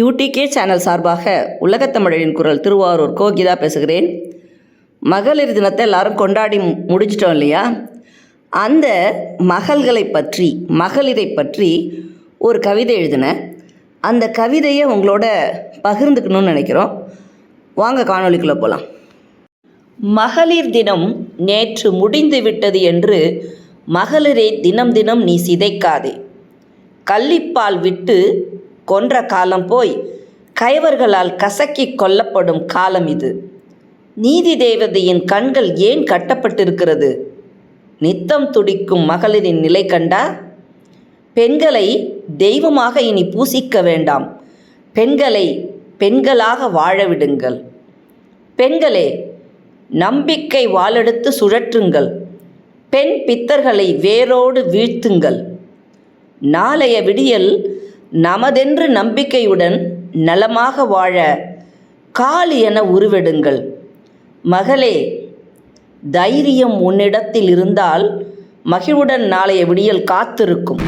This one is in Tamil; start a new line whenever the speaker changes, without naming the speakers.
யூடிகே சேனல் சார்பாக உலகத்தமிழரின் குரல் திருவாரூர் கோகிதா பேசுகிறேன். மகளிர் தினத்தை எல்லாரும் கொண்டாடி முடிச்சிட்டோம் இல்லையா? அந்த மகள்களை பற்றி மகளிரை பற்றி ஒரு கவிதை எழுதினேன் அந்த கவிதையை உங்களோட பகிர்ந்துக்கணும்னு நினைக்கிறோம். வாங்க காணொளிக்குள்ளே போகலாம் மகளிர் தினம் நேற்று முடிந்து விட்டது என்று மகளிரை தினம் தினம் நீ சிதைக்காதே. கள்ளிப்பால் விட்டு கொன்ற காலம் போய் கைவர்களால் கசக்கி கொல்லப்படும் காலம் இது. நீதி தேவதையின் கண்கள் ஏன் கட்டப்பட்டிருக்கிறது? நித்தம் துடிக்கும் மகளிரின் நிலை கண்டா? பெண்களை தெய்வமாக இனி பூசிக்க வேண்டாம். பெண்களை பெண்களாக வாழ விடுங்கள். பெண்களே நம்பிக்கை வாளெடுத்து சுழற்றுங்கள். பெண் பித்தர்களை வேரோடு வீழ்த்துங்கள். நாளைய விடியல் நமதென்று நம்பிக்கையுடன் நலமாக வாழ காளி என உருவெடுங்கள். மகளே தைரியம் உன்னிடத்தில் இருந்தால் மகிழுடன் நாளைய விடியல் காத்திருக்கும்.